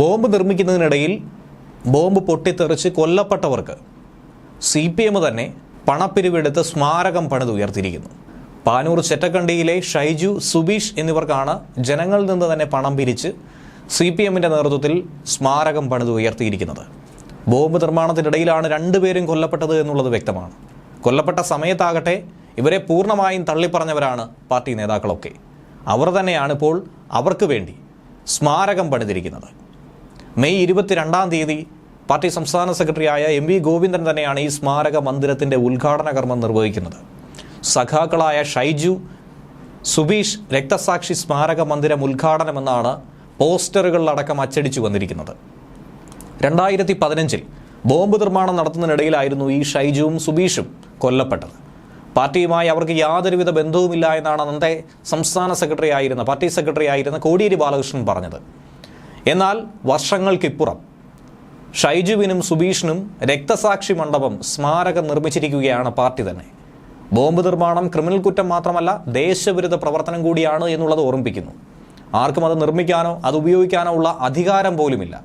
Bomb നിർമ്മിക്കുന്നതിനിടയിൽ bomb പൊട്ടിത്തെറിച്ച് കൊല്ലപ്പെട്ടവർക്ക് C P M തന്നെ പണപ്പിരിവെടുത്ത് സ്മാരകം പണിതുയർത്തിയിരിക്കുന്നു പാനൂർ ചെറ്റക്കണ്ടിയിലെ ഷൈജു സുബീഷ് എന്നിവർക്കാണ് ജനങ്ങളിൽ നിന്ന് തന്നെ പണം പിരിച്ച് സി പി എമ്മിന്റെ നേതൃത്വത്തിൽ സ്മാരകം പണിത് ഉയർത്തിയിരിക്കുന്നത്. ബോംബ് നിർമ്മാണത്തിനിടയിലാണ് രണ്ടുപേരും കൊല്ലപ്പെട്ടത് എന്നുള്ളത് വ്യക്തമാണ്. കൊല്ലപ്പെട്ട സമയത്താകട്ടെ ഇവരെ പൂർണമായും തള്ളിപ്പറഞ്ഞവരാണ് പാർട്ടി നേതാക്കളൊക്കെ. അവർ തന്നെയാണ് ഇപ്പോൾ അവർക്ക് വേണ്ടി സ്മാരകം പണിതിരിക്കുന്നത്. മെയ് ഇരുപത്തിരണ്ടാം തീയതി പാർട്ടി സംസ്ഥാന സെക്രട്ടറിയായ എം വി ഗോവിന്ദൻ തന്നെയാണ് ഈ സ്മാരക മന്ദിരത്തിന്റെ ഉദ്ഘാടന കർമ്മം നിർവഹിക്കുന്നത്. സഖാക്കളായ ഷൈജു സുബീഷ് രക്തസാക്ഷി സ്മാരക മന്ദിരം ഉദ്ഘാടനമെന്നാണ് പോസ്റ്ററുകളിലടക്കം അച്ചടിച്ചു വന്നിരിക്കുന്നത്. രണ്ടായിരത്തി പതിനഞ്ചിൽ ബോംബ് നിർമ്മാണം നടത്തുന്നതിനിടയിലായിരുന്നു ഈ ഷൈജുവും സുബീഷും കൊല്ലപ്പെട്ടത്. പാർട്ടിയുമായി അവർക്ക് യാതൊരുവിധ ബന്ധവുമില്ല എന്നാണ് അന്നത്തെ സംസ്ഥാന സെക്രട്ടറി ആയിരുന്ന പാർട്ടി സെക്രട്ടറി ആയിരുന്ന കോടിയേരി ബാലകൃഷ്ണൻ പറഞ്ഞത്. എന്നാൽ വർഷങ്ങൾക്കിപ്പുറം ഷൈജുവിനും സുബീഷിനും രക്തസാക്ഷി മണ്ഡപം സ്മാരകം നിർമ്മിച്ചിരിക്കുകയാണ് പാർട്ടി തന്നെ. ബോംബ് നിർമ്മാണം ക്രിമിനൽ കുറ്റം മാത്രമല്ല ദേശവിരുദ്ധ പ്രവർത്തനം കൂടിയാണ് എന്നുള്ളത് ഓർമ്മിപ്പിക്കുന്നു. ആർക്കും അത് നിർമ്മിക്കാനോ അത് ഉപയോഗിക്കാനോ ഉള്ള അധികാരം പോലുമില്ല.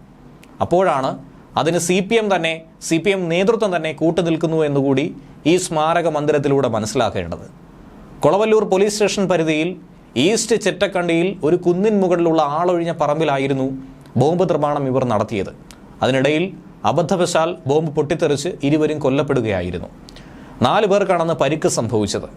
അപ്പോഴാണ് അതിന് സി പി എം തന്നെ സി പി എം നേതൃത്വം തന്നെ കൂട്ടുനിൽക്കുന്നു എന്നുകൂടി ഈ സ്മാരക മന്ദിരത്തിലൂടെ മനസ്സിലാക്കേണ്ടത്. കൊളവല്ലൂർ പോലീസ് സ്റ്റേഷൻ പരിധിയിൽ ഈസ്റ്റ് ചെറ്റക്കണ്ടിയിൽ ഒരു കുന്നിൻ മുകളിലുള്ള ആളൊഴിഞ്ഞ പറമ്പിലായിരുന്നു ബോംബ് നിർമ്മാണം ഇവർ നടത്തിയത്. അതിനിടയിൽ അബദ്ധവശാൽ ബോംബ് പൊട്ടിത്തെറിച്ച് ഇരുവരും കൊല്ലപ്പെടുകയായിരുന്നു. നാല് പേർക്കാണെന്ന് പരിക്ക് സംഭവിച്ചത്.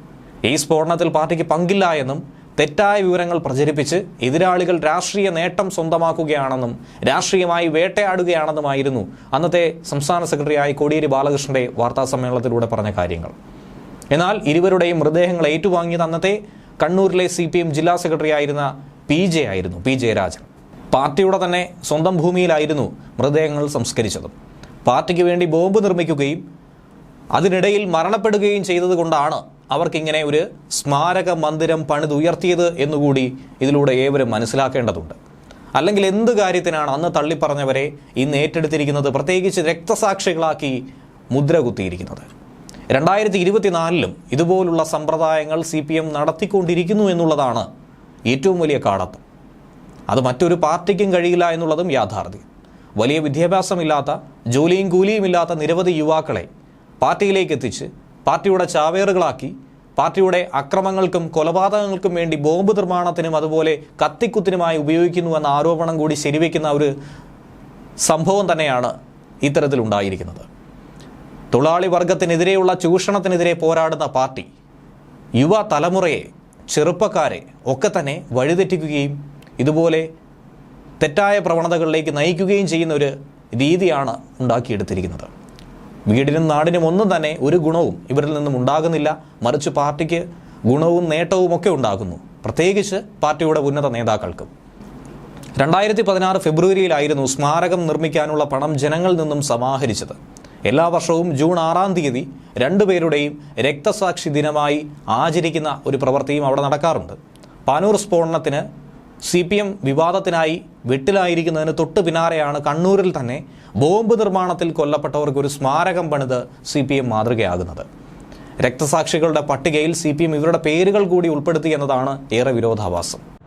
ഈ സ്ഫോടനത്തിൽ പാർട്ടിക്ക് പങ്കില്ല എന്നും തെറ്റായ വിവരങ്ങൾ പ്രചരിപ്പിച്ച് എതിരാളികൾ രാഷ്ട്രീയ നേട്ടം സ്വന്തമാക്കുകയാണെന്നും രാഷ്ട്രീയമായി വേട്ടയാടുകയാണെന്നുമായിരുന്നു അന്നത്തെ സംസ്ഥാന സെക്രട്ടറിയായ കോടിയേരി ബാലകൃഷ്ണന്റെ വാർത്താ സമ്മേളനത്തിലൂടെ പറഞ്ഞ കാര്യങ്ങൾ. എന്നാൽ ഇരുവരുടെയും മൃതദേഹങ്ങൾ ഏറ്റുവാങ്ങിയത് അന്നത്തെ കണ്ണൂരിലെ സി പി എം ജില്ലാ സെക്രട്ടറി ആയിരുന്ന പി ജെ ആയിരുന്നു പി ജയരാജൻ പാർട്ടിയുടെ തന്നെ സ്വന്തം ഭൂമിയിലായിരുന്നു മൃതദേഹങ്ങൾ സംസ്കരിച്ചതും. പാർട്ടിക്ക് വേണ്ടി ബോംബ് നിർമ്മിക്കുകയും അതിനിടയിൽ മരണപ്പെടുകയും ചെയ്തതുകൊണ്ടാണ് അവർക്കിങ്ങനെ ഒരു സ്മാരക മന്ദിരം പണിതുയർത്തിയത് എന്നുകൂടി ഇതിലൂടെ ഏവരും മനസ്സിലാക്കേണ്ടതുണ്ട്. അല്ലെങ്കിൽ എന്ത് കാര്യത്തിനാണ് അന്ന് തള്ളിപ്പറഞ്ഞവരെ ഇന്ന് ഏറ്റെടുത്തിരിക്കുന്നത്? പ്രത്യേകിച്ച് രക്തസാക്ഷികളാക്കി മുദ്ര കുത്തിയിരിക്കുന്നത്. രണ്ടായിരത്തി ഇരുപത്തിനാലിലും ഇതുപോലുള്ള സമ്പ്രദായങ്ങൾ സി പി എം നടത്തിക്കൊണ്ടിരിക്കുന്നു എന്നുള്ളതാണ് ഏറ്റവും വലിയ കാടത്തം. അത് മറ്റൊരു പാർട്ടിക്കും കഴിയില്ല എന്നുള്ളതും യാഥാർത്ഥ്യം. വലിയ വിദ്യാഭ്യാസമില്ലാത്ത ജോലിയും കൂലിയും ഇല്ലാത്ത നിരവധി യുവാക്കളെ പാർട്ടിയിലേക്ക് എത്തിച്ച് പാർട്ടിയുടെ ചാവേറുകളാക്കി പാർട്ടിയുടെ അക്രമങ്ങൾക്കും കൊലപാതകങ്ങൾക്കും വേണ്ടി ബോംബ് നിർമ്മാണത്തിനും അതുപോലെ കത്തിക്കുത്തിനുമായി ഉപയോഗിക്കുന്നു എന്ന ആരോപണം കൂടി ശരിവയ്ക്കുന്ന ഒരു സംഭവം തന്നെയാണ് ഇത്തരത്തിലുണ്ടായിരിക്കുന്നത്. തൊഴിലാളി വർഗത്തിനെതിരെയുള്ള ചൂഷണത്തിനെതിരെ പോരാടുന്ന പാർട്ടി യുവ തലമുറയെ ചെറുപ്പക്കാരെ ഒക്കെ തന്നെ വഴിതെറ്റിക്കുകയും ഇതുപോലെ തെറ്റായ പ്രവണതകളിലേക്ക് നയിക്കുകയും ചെയ്യുന്ന ഒരു രീതിയാണ് ഉണ്ടാക്കിയെടുത്തിരിക്കുന്നത്. വീടിനും നാടിനും ഒന്നും തന്നെ ഒരു ഗുണവും ഇവരിൽ നിന്നും ഉണ്ടാകുന്നില്ല. മറിച്ച് പാർട്ടിക്ക് ഗുണവും നേട്ടവും ഒക്കെ ഉണ്ടാകുന്നു. പ്രത്യേകിച്ച് പാർട്ടിയുടെ ഉന്നത നേതാക്കൾക്കും. രണ്ടായിരത്തി പതിനാറ് ഫെബ്രുവരിയിലായിരുന്നു സ്മാരകം നിർമ്മിക്കാനുള്ള പണം ജനങ്ങളിൽ നിന്നും സമാഹരിച്ചത്. എല്ലാ വർഷവും ജൂൺ ആറാം തീയതി രണ്ടുപേരുടെയും രക്തസാക്ഷി ദിനമായി ആചരിക്കുന്ന ഒരു പ്രവൃത്തിയും അവിടെ നടക്കാറുണ്ട്. പാനൂർ സ്ഫോടനത്തിന് സി പി എം വിവാദത്തിനായി വെട്ടിലായിരിക്കുന്നതിന് തൊട്ടു പിന്നാലെയാണ് കണ്ണൂരിൽ തന്നെ ബോംബ് നിർമ്മാണത്തിൽ കൊല്ലപ്പെട്ടവർക്ക് ഒരു സ്മാരകം പണിത് സി പി എം മാതൃകയാകുന്നത്. രക്തസാക്ഷികളുടെ പട്ടികയിൽ സി പി എം ഇവരുടെ പേരുകൾ കൂടി ഉൾപ്പെടുത്തി എന്നതാണ് ഏറെ വിരോധാഭാസം.